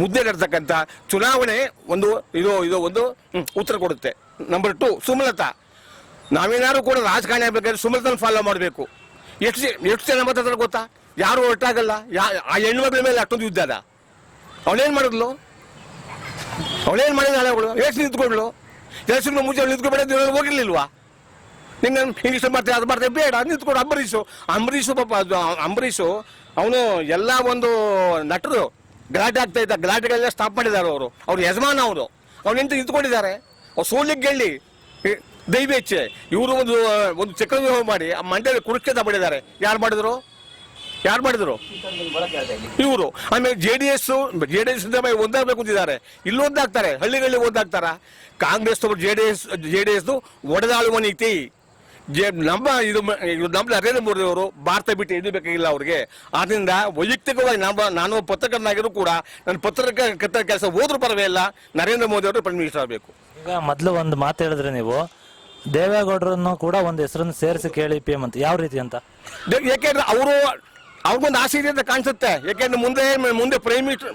ಮುದ್ದೆ ನಡ್ತಕ್ಕಂಥ ಚುನಾವಣೆ ಒಂದು, ಇದು ಇದು ಒಂದು ಉತ್ತರ ಕೊಡುತ್ತೆ. Number two Sumalatha. ನಾವೇನಾದ್ರು ಕೂಡ ರಾಜಕಾರಣಿ ಆಗ್ಬೇಕಾದ್ರೆ ಸುಮಲತನ ಫಾಲೋ ಮಾಡಬೇಕು. ಎಷ್ಟು ಎಷ್ಟು ಜನ ಮಾತಾಡ್ತಾರೆ ಗೊತ್ತಾ? ಯಾರು ಒಟ್ಟಾಗಲ್ಲ ಯಾ, ಆ ಮಗಳ ಮೇಲೆ ಅಷ್ಟೊಂದು ಯುದ್ಧ ಅದ. ಅವಳೇನ್ ಮಾಡಿದ್ಲು? ಅವಳೇನ್ ಮಾಡಿದ ಅವಳು? ಎಷ್ಟು ನಿಂತ್ಕೊಂಡ್ಲು ಎಷ್ಟು ಮುಂಚೆ ನಿಂತ್ಕೊಬೇಡ ಹೇಳಿ ಹೋಗಿರ್ಲಿಲ್ವಾ? ನಿಂಗೆ ಇಂಗ್ಲೀಷ್ ಮಾಡ್ತಾರೆ ಅದು ಮಾಡ್ತೇವೆ ಬೇಡ ನಿಂತ್ಕೊಂಡು ಅಂಬರೀಷು. ಅಂಬರೀಷು ಪಾಪ, ಅದು ಅಂಬರೀಷು, ಅವನು ಎಲ್ಲ ಒಂದು ನಟರು, ಗಲಾಟೆ ಆಗ್ತಾ ಇದ್ದ, ಗಲಾಟೆಗಳೆಲ್ಲ ಸ್ಟಾಪ್ ಮಾಡಿದ್ದಾರೆ ಅವರು. ಅವ್ರ ಯಜಮಾನ ಅವರು. ಅವ್ರು ನಿಂತು ನಿಂತ್ಕೊಂಡಿದ್ದಾರೆ. ಅವ್ರು ಸೋಲಿಗೆ ಗೆಲ್ಲಿ ದೈವೇಚ್ಛೆ. ಇವರು ಒಂದು ಒಂದು ಚಕ್ರವ್ಯೂಹ ಮಾಡಿ, ಆ ಮಂಡ್ಯದಲ್ಲಿ ಕುರುಕ್ಷೇತ್ರ ಮಾಡಿದ್ದಾರೆ. ಯಾರು ಮಾಡಿದ್ರು? ಯಾರು ಮಾಡಿದ್ರು? ಇವರು. ಆಮೇಲೆ J D S J D S ಒಂದಾಗಬೇಕು ಅಂತಿದ್ದಾರೆ. ಇಲ್ಲಿ ಒಂದಾಗ್ತಾರೆ. ಹಳ್ಳಿಗಳಲ್ಲಿ ಒಂದಾಗ್ತಾರ? Congress J D S J D S ಒಡೆದಾಳುವ ನೀತಿ. ಜೆ- ನಮ್ಮ ಇದು ಇದು ನಮ್ಮ ನರೇಂದ್ರ ಮೋದಿ ಅವರು ಭಾರತ ಬಿಟ್ಟು ಎದ್ದು ಬೇಕಾಗಿಲ್ಲ ಅವ್ರಿಗೆ. ಆದ್ರಿಂದ ವೈಯಕ್ತಿಕವಾಗಿ ನಮ್ಮ ನಾನು ಪತ್ರಕರ್ತನಾಗಿದ್ರು ಕೂಡ ನನ್ನ ಪತ್ರಕರ್ತ ಕೆಲಸ ಹೋದ್ರೂ ಪರವಾಗಿಲ್ಲ ನರೇಂದ್ರ ಮೋದಿ ಅವರು ಪ್ರೈಮ್ ಮಿನಿಸ್ಟರ್ ಆಗಬೇಕು. ಈಗ ಮೊದಲು ಒಂದು ಮಾತು ಹೇಳಿದ್ರೆ ನೀವು ದೇವೇಗೌಡರನ್ನು ಕೂಡ ಒಂದು ಹೆಸರನ್ನು ಸೇರಿಸಿ ಕೇಳಿ ಪಿ ಎಂ ಅಂತ. ಯಾವ ರೀತಿ ಅಂತ? ಯಾಕೆಂದ್ರೆ ಅವರು ಅವ್ರಿಗೊಂದು ಆಸೆ ಇದೆ ಅಂತ ಕಾಣಿಸುತ್ತೆ. ಯಾಕೆಂದ್ರೆ ಮುಂದೆ ಮುಂದೆ ಪ್ರೈಮ್ ಮಿನಿಸ್ಟರ್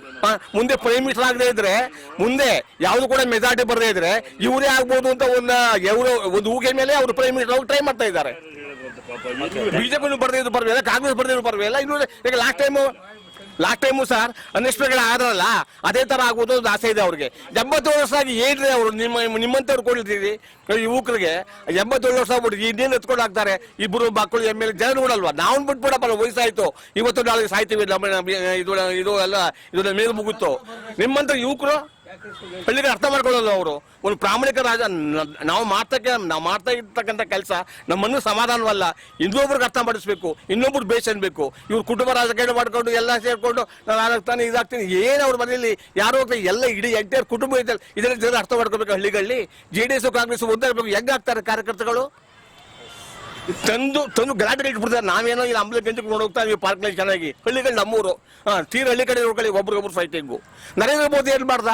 ಮುಂದೆ ಪ್ರೈಮ್ ಮಿನಿಸ್ಟರ್ ಆಗದೆ ಇದ್ರೆ ಮುಂದೆ ಯಾವ್ದು ಕೂಡ ಮೆಜಾರಿಟಿ ಬರದೇ ಇದ್ರೆ ಇವರೇ ಆಗ್ಬೋದು ಅಂತ ಒಂದು ಎವರು ಒಂದು ಊಗೆ ಮೇಲೆ ಅವರು ಪ್ರೈಮ್ ಮಿನಿಸ್ಟರ್ ಟ್ರೈ ಮಾಡ್ತಾ ಇದ್ದಾರೆ. ಬಿಜೆಪಿ ಬರ್ದೇ ಇದ್ರು ಇಲ್ಲ ಕಾಂಗ್ರೆಸ್ ಬರ್ದೇ ಇದ್ರು ಪರವಾಗಿಲ್ಲ ಇನ್ನು ಈಗ last time last time sir unexpected ಆದ್ರಲ್ಲ, ಅದೇ ತರ ಆಗೋದು ಆಸೆ ಇದೆ ಅವ್ರಿಗೆ. ಎಂಬತ್ತೇಳು ವರ್ಷ ಆಗಿ ಏನ್ರಿ ಅವರು? ನಿಮ್ಮ, ನಿಮ್ಮಂತವ್ರು ಕೊಡ್ತೀರಿ ಯುವಕರಿಗೆ ಎಂಬತ್ತೇಳು ವರ್ಷ ಆಗ್ಬಿಟ್ಟು ಇನ್ನೇನು ಎತ್ಕೊಂಡು ಹಾಕ್ತಾರೆ? ಇಬ್ಬರು ಮಕ್ಕಳು, ಎಂ ಎಲ್ ಜನ ನೋಡಲ್ವಾ ನಾವು ಬಿಟ್ಬಿಡಪ್ಪ, ವಯಸ್ಸಾಯ್ತು. ಇವತ್ತು ನಾಳೆ ಸಾಯ್ತೀವಿ, ನಮ್ಮ, ಇದು ಇದು ಎಲ್ಲ, ಇದನ್ನ ಮೇಲೆ ಮುಗುತ್ತೋ ನಿಮ್ಮಂತ ಯುವಕರು ಹಳ್ಳಿಗೆ ಅರ್ಥ ಮಾಡ್ಕೊಳ್ಳೋದು ಅವರು. ಒಂದು ಪ್ರಾಮಾಣಿಕ ರಾಜ, ನಾವು ಮಾಡ್ತಕ್ಕೆ ನಾವು ಮಾಡ್ತಾ ಇರ್ತಕ್ಕಂಥ ಕೆಲಸ ನಮ್ಮನ್ನು ಸಮಾಧಾನವಲ್ಲ. ಇನ್ನೊಬ್ರಿಗೆ ಅರ್ಥ ಮಾಡಿಸ್ಬೇಕು. ಇನ್ನೊಬ್ರು ಬೇಸ್ ಅನ್ಬೇಕು ಇವ್ರು ಕುಟುಂಬ ರಾಜಕಾರಣ ಮಾಡ್ಕೊಂಡು ಎಲ್ಲ ಸೇರ್ಕೊಂಡು ನಾನು ಆಗ್ತಾನೆ ಇದಾಗ್ತೀನಿ. ಏನು ಅವ್ರ ಮನೆಯಲ್ಲಿ ಯಾರು ಹೋಗ್ತಾರೆ ಎಲ್ಲ ಇಡೀ ಎಂಟೈರ್ ಕುಟುಂಬ ಇದೆ ಇದನ್ನ ಜನ ಅರ್ಥ ಮಾಡ್ಕೋಬೇಕು ಹಳ್ಳಿಗಳಲ್ಲಿ. ಜೆ ಡಿ ಎಸ್ ಕಾಂಗ್ರೆಸ್ ಒಂದೇ ಹೆಂಗಾಗ್ತಾರೆ ಕಾರ್ಯಕರ್ತಗಳು? ತಂದು ತಂದು ಗಲಾಟೆ ಇಟ್ಬಿಡ್ತಾರೆ. ನಾವೇನೋ ಇಲ್ಲಿ ಅಂಬಲ ಗಂಟೆಗೆ ನೋಡಿ ಹೋಗ್ತಾ ಇದೀವಿ ಪಾರ್ಕ್ನಲ್ಲಿ ಚೆನ್ನಾಗಿ. ಹಳ್ಳಿಗಳು ನಮ್ಮೂರು. ಹಾಂ ತೀರ ಹಳ್ಳಿ ಕಡೆ ನೋಡ್ಕೊಳ್ಳಿ ಒಬ್ರಿಗೊಬ್ರು ಫೈಟಿಂಗು ನರೇಂದ್ರ ಮೋದಿ ಏನು ಮಾಡ್ದ?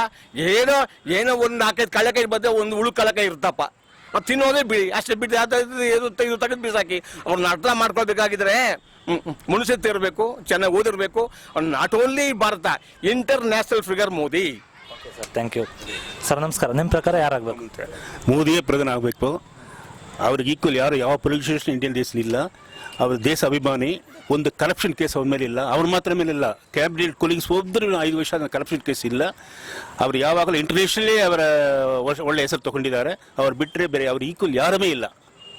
ಏನೋ ಏನೋ ಒಂದು ನಾಲ್ಕೈದು ಕಳ್ಳಕಾಯಿ ಬಂದ್ರೆ ಒಂದು ಉಳು ಕಳ್ಳಕಾಯಿ ಇರ್ತಪ್ಪ. ಅದು ತಿನ್ನೋದೇ ಬಿಡಿ. ಅಷ್ಟೇ ಬಿಟ್ಟು ಅದು ಇದು ತೆಗೆದು ಬೀಸಾಕಿ. ಅವ್ರನ್ನ ಅರ್ಥ ಮಾಡ್ಕೊಳ್ಬೇಕಾಗಿದ್ರೆ ಮನುಷ್ಯತ್ವ ಇರಬೇಕು ಚೆನ್ನಾಗಿ ಓದಿರಬೇಕು. Not only Bharat international figure Modi sir thank you sir ನಮಸ್ಕಾರ. ನಿಮ್ಮ ಪ್ರಕಾರ ಯಾರಾಗಬೇಕು? ಮೋದಿಯೇ ಪ್ರಧಾನ ಆಗಬೇಕು. ಅವ್ರಿಗೆ ಈಕ್ವಲ್ ಯಾರು ಯಾವ ಪೊಲಿಟಿಷಿಯನ್ ಇಂಡಿಯನ್ ದೇಶದಲ್ಲಿ ಇಲ್ಲ. ಅವ್ರ ದೇಶ ಅಭಿಮಾನಿ, ಒಂದು ಕರಪ್ಷನ್ ಕೇಸ್ ಅವ್ರ ಮೇಲೆ ಇಲ್ಲ. ಅವ್ರ ಮಾತ್ರ ಮೇಲೆ ಇಲ್ಲ. ಕ್ಯಾಬಿನೆಟ್ ಕೊಲೀಗ್ಸ್ ಒಬ್ಬರು ಐದು ವರ್ಷ ಕರಪ್ಷನ್ ಕೇಸ್ ಇಲ್ಲ. ಅವ್ರು ಯಾವಾಗಲೂ ಇಂಟರ್ನ್ಯಾಷನಲಿ ಅವರ ಒಳ್ಳೆ ಹೆಸರು ತಗೊಂಡಿದ್ದಾರೆ. ಅವ್ರು ಬಿಟ್ಟರೆ ಬೇರೆ ಅವ್ರ ಈಕ್ವಲ್ ಯಾರೇ ಇಲ್ಲ.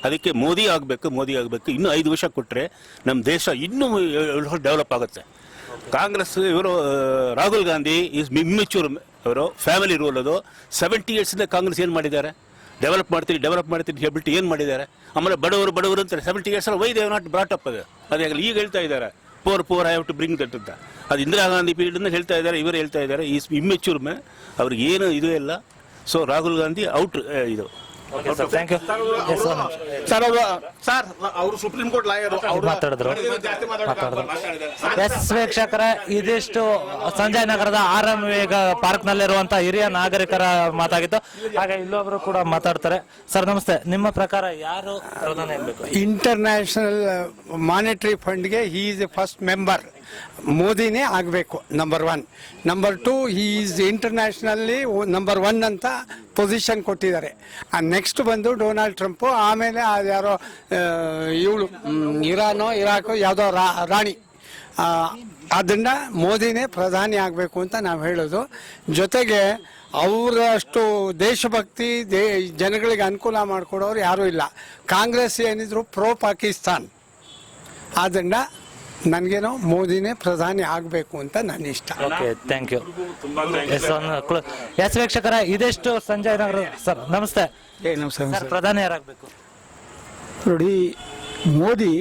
ಅದಕ್ಕೆ ಮೋದಿ ಆಗಬೇಕು ಮೋದಿ ಆಗಬೇಕು. ಇನ್ನೂ ಐದು ವರ್ಷ ಕೊಟ್ಟರೆ ನಮ್ಮ ದೇಶ ಇನ್ನೂ ಡೆವಲಪ್ ಆಗುತ್ತೆ. ಕಾಂಗ್ರೆಸ್ ಇವರು ರಾಹುಲ್ ಗಾಂಧಿ ಇಸ್ ಮಿಮ್ಮಿಚೂರ್ ಅವರು ಫ್ಯಾಮಿಲಿ ರೂಲ್ ಅದು. ಸೆವೆಂಟಿ ಇಯರ್ಸಿಂದ ಕಾಂಗ್ರೆಸ್ ಏನು ಮಾಡಿದ್ದಾರೆ? ಡೆವಲಪ್ ಮಾಡ್ತೀನಿ ಡೆವಲಪ್ ಮಾಡ್ತೀನಿ ಹೇಳ್ಬಿಟ್ಟು ಏನು ಮಾಡಿದ್ದಾರೆ? ಆಮೇಲೆ ಬಡವರು ಬಡವರು ಅಂತಾರೆ seventy years why they've not brought up ಅದು? ಅದೇ ಈಗ ಹೇಳ್ತಾ ಇದ್ದಾರೆ. Poor poor I have to bring that ಅಂತ. ಅದು ಇಂದಿರಾ ಗಾಂಧಿ ಪೀರಿಯಡ್ ಹೇಳ್ತಾ ಇದ್ದಾರೆ, ಇವರು ಹೇಳ್ತಾ ಇದ್ದಾರೆ, ಈ ಇಮ್ಮೆಚೂರ್ ಮೇ, ಅವ್ರಿಗೆ ಏನು ಇದು ಇಲ್ಲ. ಸೊ ರಾಹುಲ್ ಗಾಂಧಿ ಔಟ್ ಇದು. Okay sir thank you yes sir ಅವರು ಸರ್ ಅವರು ಸುಪ್ರೀಂ ಕೋರ್ಟ್ ಲಾಯರ್ ಮಾತಾಡಿದ್ರು. ಮಾತಾಡಿದ್ರು. ಎಸ್ ವೀಕ್ಷಕರ ಇದಿಷ್ಟು ಸಂಜಯ್ ನಗರದ ಆರ್ ಎಂ ವೇಗ ಪಾರ್ಕ್ ನಲ್ಲಿರುವಂತಹ ಹಿರಿಯ ನಾಗರಿಕರ ಮಾತಾಗಿತ್ತು. ಹಾಗೆ ಇಲ್ಲೊಬ್ರು ಕೂಡ ಮಾತಾಡ್ತಾರೆ. ಸರ್ ನಮಸ್ತೆ. ನಿಮ್ಮ ಪ್ರಕಾರ ಯಾರು ಪ್ರಧಾನಿ ಆಗ್ಬೇಕು? International monetary ಫಂಡ್ಗೆ he is a first member ಮೋದಿನೇ ಆಗಬೇಕು number one number two is ಇಂಟರ್ನ್ಯಾಷನಲ್ಲಿ number one ಅಂತ ಪೊಸಿಷನ್ ಕೊಟ್ಟಿದ್ದಾರೆ. ನೆಕ್ಸ್ಟ್ ಬಂದು ಡೊನಾಲ್ಡ್ ಟ್ರಂಪು ಆಮೇಲೆ ಯಾರೋ ಇವಳು ಇರಾನೋ, ಇರಾಕೋ, ಯಾವುದೋ ರಾಣಿ. ಅದನ್ನ ಮೋದಿನೇ ಪ್ರಧಾನಿ ಆಗಬೇಕು ಅಂತ ನಾವು ಹೇಳೋದು. ಜೊತೆಗೆ ಅವರಷ್ಟು ದೇಶಭಕ್ತಿ, ದೇ, ಜನಗಳಿಗೆ ಅನುಕೂಲ ಮಾಡಿಕೊಡೋರು ಯಾರೂ ಇಲ್ಲ. ಕಾಂಗ್ರೆಸ್ ಏನಿದ್ರು ಪ್ರೋ ಪಾಕಿಸ್ತಾನ್ ಆದ್ದರಿಂದ ನನಗೇನೋ ಮೋದಿನೇ ಪ್ರಧಾನಿ ಆಗಬೇಕು ಅಂತ ನನ್ನ ಇಷ್ಟ okay thank you yes yes ವೀಕ್ಷಕರ ಇದೆಷ್ಟು ಸಂಜಯ್ ನಗರ ಸರ್ ನಮಸ್ತೆ. ಏ ನಮಸ್ಕಾರ ಸರ್ ಪ್ರಧಾನಿ ಯಾರಾಗಬೇಕು? ನೋಡಿ Modi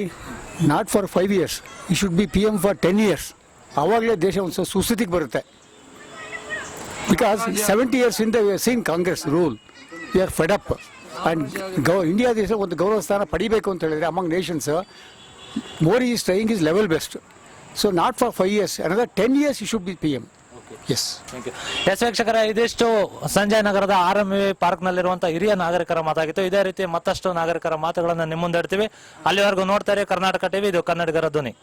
not for five years he should be P M for ten years ಆವಾಗಲೇ ದೇಶ ಒಂದು ಸುಸ್ಥಿತಿಗೆ ಬರುತ್ತೆ. ಬಿಕಾಸ್ ಸೆವೆಂಟಿ ಇಯರ್ಸ್ ಇಂದ since Congress rule we are fed up up and gov India ದೇಶ ಒಂದು ಗೌರವ ಸ್ಥಾನ ಪಡಿಬೇಕು ಅಂತ ಹೇಳಿದ್ರೆ among nations trying his level best so not for five years another ten years you should be P M yes yes ವೀಕ್ಷಕರ ಇದಿಷ್ಟು ಸಂಜಯ್ ನಗರದ ಆರ್ ಎಂ ಪಾರ್ಕ್ ಪಾರ್ಕ್ನಲ್ಲಿರುವಂಥ ಹಿರಿಯ ನಾಗರಿಕರ ಮಾತಾಗಿತ್ತು. ಇದೇ ರೀತಿ ಮತ್ತಷ್ಟು ನಾಗರಿಕರ ಮಾತುಗಳನ್ನು ನಿಮ್ಮ ಮುಂದೆ ಇಡ್ತೀವಿ. ಅಲ್ಲಿವರೆಗೂ ನೋಡ್ತಾರೆ ಕರ್ನಾಟಕ ಟಿವಿ ಇದು ಕನ್ನಡಿಗರ ಧ್ವನಿ.